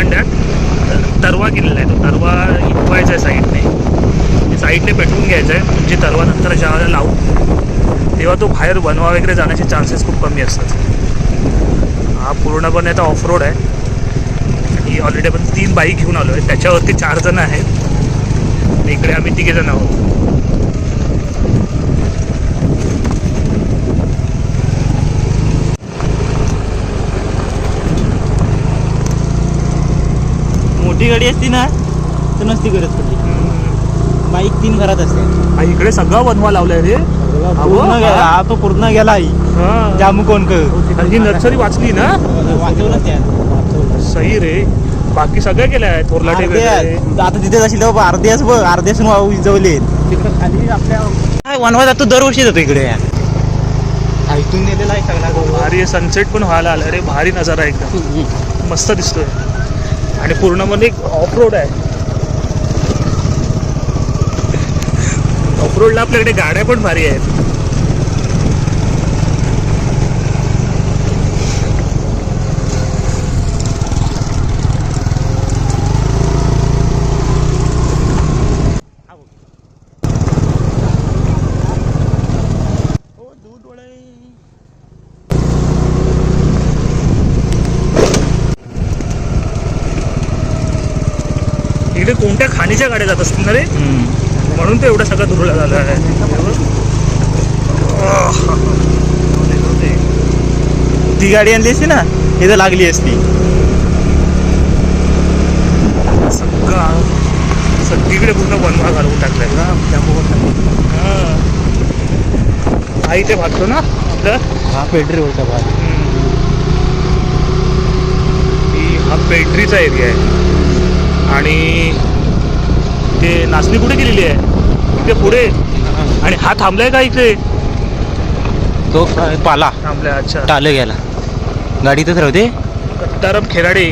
आहे तरवा केलेला आहे तो. तरवा इकवायचा आहे साईडने. साईडने पेटवून घ्यायचा आहे. म्हणजे तरवा नंतर ज्यावेळेला लावू तेव्हा तो बाहेर बनवा वगैरे जाण्याचे चान्सेस खूप कमी असतात. हा पूर्णपणे आता ऑफ रोड आहे. आणि ऑलरेडी आपण तीन बाईक घेऊन आलो आहे त्याच्यावरती चार जण आहेत. इकडे आम्ही तिघे जण आहोत. मोठी गाडी असती ना तर नसती गरज पडली. बाईक तीन घरात असते. हा, इकडे सगळं बनवा लावलंय रे. पूर्ण गेला हा तो पूर्ण गेला आई. हा. जामू कोण ही नर्सरी वाचली ना? त्या सही रे. बाकी सगळं केलं आहे थोरलाटे अर्धे वगैरे आता तिथे जाशील तेव्हा अर्ध्याच बघ अर्ध्यासून उजवले तिकडे खाली आपल्या वनवा जातो दरवर्षी जातो इकडे. हा, इथून नेलेला आहे सगळा. भारी सनसेट पण व्हायला आला. रे भारी नजारा आहे एकदम. मस्त दिसतोय. आणि पूर्णपणे एक ऑफ रोड आहे. ऑफ रोडला आपल्याकडे गाड्या पण भारी आहेत. इकडे कोणत्या खाणीच्या गाड्या जात असतील ना रे. म्हणून ते एवढं सगळं धुरळा झालं आहे. ती गाडी आणली असती ना इथं लागली असती. सगळं सगळीकडे पूर्ण बनवा घालवून टाकलाय. हा. हा. इथे भागतो ना आपलं? हा पेट्रोलचा भाग. की हा पेट्रीचा एरिया आहे. आणि ते नाचणी कुठे गेलेली आहे? इथे पुढे? आणि हा थांबलाय का इथे तो पाला. थांबलाय अच्छा. टाले गेला गाडी इथंच राहते? कट्टारम खेराडे.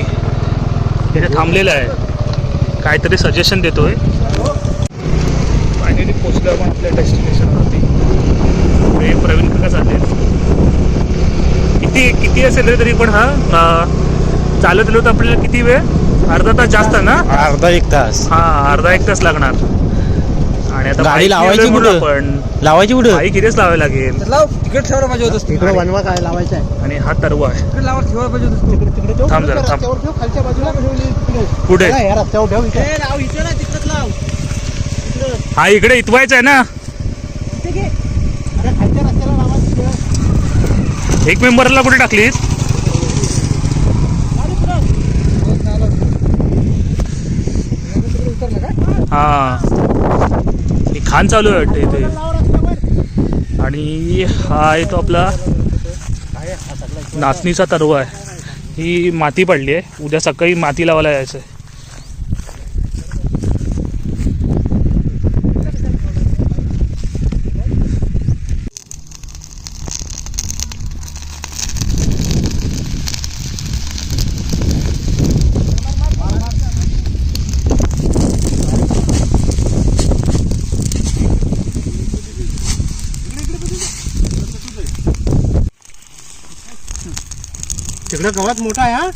इथे थांबलेला आहे. काहीतरी सजेशन देतोय. फायनली पोचलो आपण आपल्या डेस्टिनेशनवरती पुढे प्रवीण काका चालले किती किती असेल रे तरी पण हा? चालत आलो तर आपल्याला किती वेळ? अर्धा तास जास्त ना? अर्धा एक तास. हा अर्धा एक तास लागणार. आणि आता गाडी bike लावायची नेलोय म्हणून कुठं? आपण. लावायची कुठं? बाईक इथेच लावायला लागेल. तिकीट ठेवायला पाहिजे होतं इकडं बनवा काय लावायचं आहे? आणि हा तरवा आहे. तिकीट लावा ठेवायला पाहिजे होतं तिकडे थांब जरा थांब. ठेव खालच्या बाजूला कुठे? रस्त्यावर ठेव इथे. लाव इथे ना तिकडच लाव. हा इकडे इथवायचा आहे ना. खालच्या रस्त्याला लावा एक मेंबरला कुठे टाकलीस? हा. हे खान चालू आहे वाटतं इथे. आणि हा आहे तो आपला नाचणीचा तरवा आहे. ही माती पडली आहे. उद्या सकाळी माती लावायला यायचं आहे तिकडे गवत मोठा आहे हा?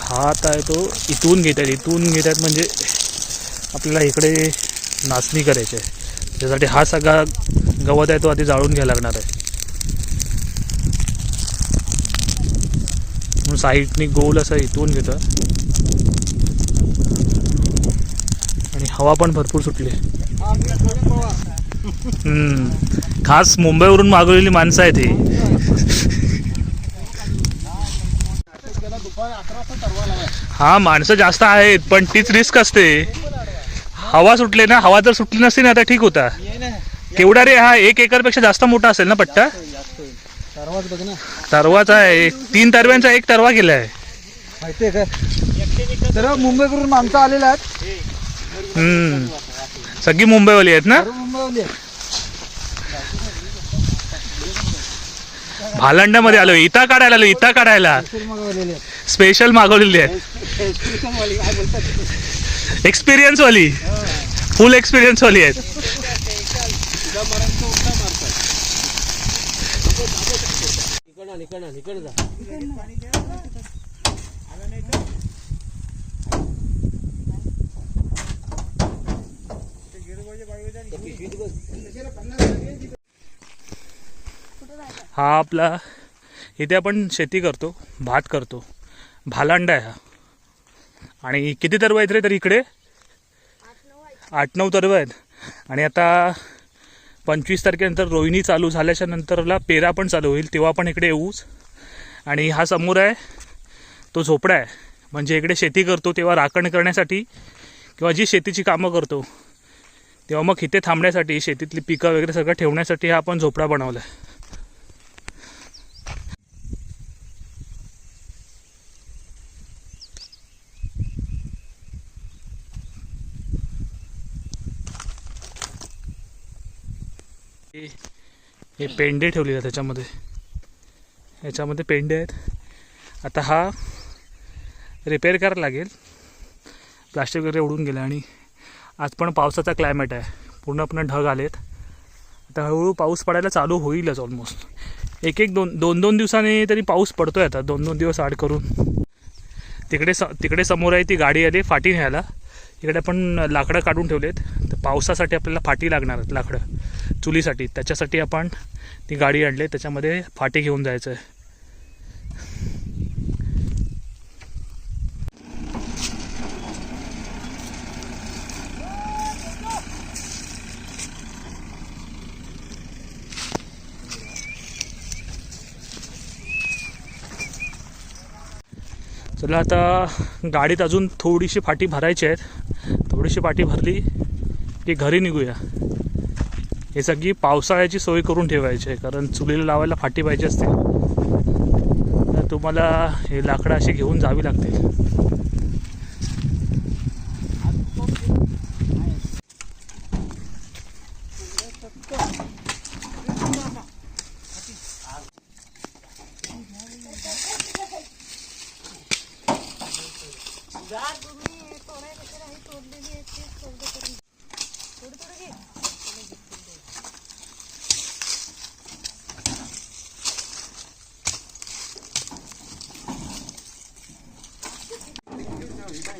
हा आता आहे तो. इथून घेत आहेत इथून घेत आहेत म्हणजे आपल्याला इकडे नाचणी करायची आहे. त्यासाठी हा सगळा गवत आहे तो आधी जाळून घ्यायला लागणार आहे. म्हणून साईडनी गोल असं इथून घेतं आणि हवा पण भरपूर सुटली. खास मुंबईवरून मागवलेली माणसं आहेत ही. हा माणसं जास्त आहेत पण तीच रिस्क असते. हवा सुटले ना हवा जर सुटली नसती ना तर ठीक होता. केवढा रे हा एक एकरपेक्षा जास्त मोठा असेल ना पट्टा? तरवाचा आहे तीन तरव्यांचा एक तरवा गेलाय. माहितीये का तर मुंबईकडून माणसं आलेले आहेत. हम्म. सगळी मुंबईवाली आहेत ना? मुंबईवाली आहेत. भालांड्यामध्ये आलो इता काढायला आलो इता काढायला. स्पेशल आहेत. मागवलेली आहे. एक्सपिरियन्स वाली. फुल एक्सपिरियन्स वाली आहेत. हा आपला इथे आपण शेती करतो भात करतो. भालांडा आहे हा. आणि किती तरव आहेत रे तर इकडे? आठ नऊ तरव आहेत. आणि आता पंचवीस तारखेनंतर रोहिणी चालू झाल्याच्या नंतरला पेरा पण चालू होईल तेव्हा पण इकडे येऊच. आणि हा समोर आहे तो झोपडा आहे. म्हणजे इकडे शेती करतो तेव्हा राखण करण्यासाठी किंवा जी शेतीची कामं करतो तेव्हा मग इथे थांबण्यासाठी शेतीतली पिकं वगैरे सगळं ठेवण्यासाठी हा आपण झोपडा बनवला आहे हे- हे पेंडे ठेवलेले आहेत त्याच्यामध्ये. ह्याच्यामध्ये पेंडे आहेत. आता हा रिपेअर करायला लागेल. प्लास्टिक वगैरे उडून गेलं आणि आज पण पावसाचा क्लायमेट आहे. पूर्णपणे ढग आलेत. आता हळूहळू पाऊस पडायला चालू होईलच ऑलमोस्ट एक एक दोन दोन दोन दिवसांनी तरी पाऊस पडतोय आता. दोन दोन दिवस आड करून. तिकडे स तिकडे समोर आहे ती गाडी आली फाटी न्यायला. इकडे आपण लाकडं काढून ठेवलेत. तर पावसासाठी आपल्याला फाटी लागणार आहेत लाकडं. चुलीसाठी त्याच्यासाठी आपण ती गाडी आणली त्याच्यामध्ये फाटी घेऊन जायचं आहे. चला आता गाडीत अजून थोडीशी फाटी भरायची आहेत. थोडीशी फाटी भरली की घरी निघूया. हे सगळी पावसाळ्याची सोय करून ठेवायची आहे कारण चुलीला लावायला फाटी पाहिजे असते. तर तुम्हाला हे लाकडं अशी घेऊन जावी लागतील.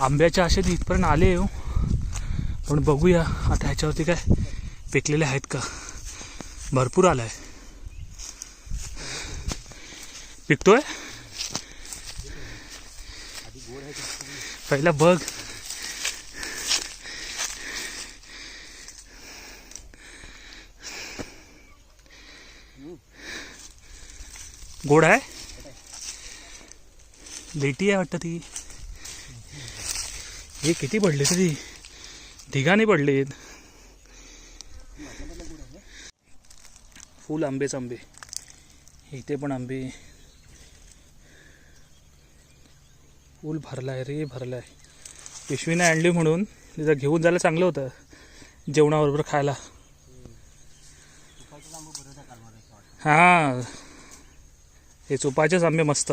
आंब्याच्या आशेत इथपर्यंत आले हो. पण बघूया आता ह्याच्यावरती काय पिकलेले आहेत का. भरपूर आलाय. पिकतोय? पहिला बघ. गोड आहे? लेटी आहे वाटतं ती. हे किती पडले तरी? ढिगाने पडलेत फुल आंबेच आंबे. इथे पण आंबे. फुल भरलाय रे भरलाय. पिशवीने आणली म्हणून तिथं घेऊन जायला चांगलं होतं जेवणाबरोबर खायला. हां. हे चुपाचेच आंबे मस्त.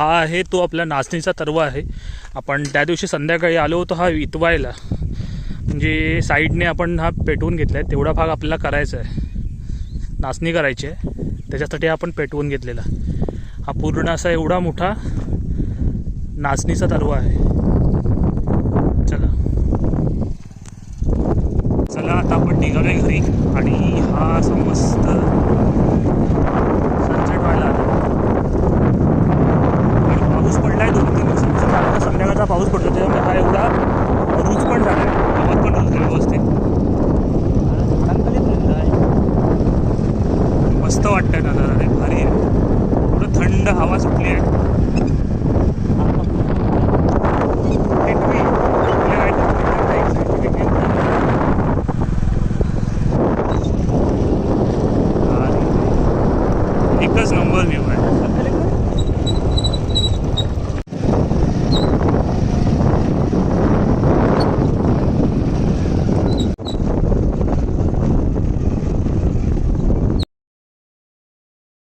हा आहे तो आपला नाचणीचा तरवा आहे. आपण त्या दिवशी संध्याकाळी आलो होतो हा वितवायला म्हणजे साईडने आपण हा पेटवून घेतला आहे तेवढा भाग आपल्याला करायचा आहे. नाचणी करायची आहे. त्याच्यासाठी हा आपण पेटवून घेतलेला. हा पूर्ण असा एवढा मोठा नाचणीचा तरवा आहे. चला. चला आता आपण निघालोय घरी आणि हा समस्या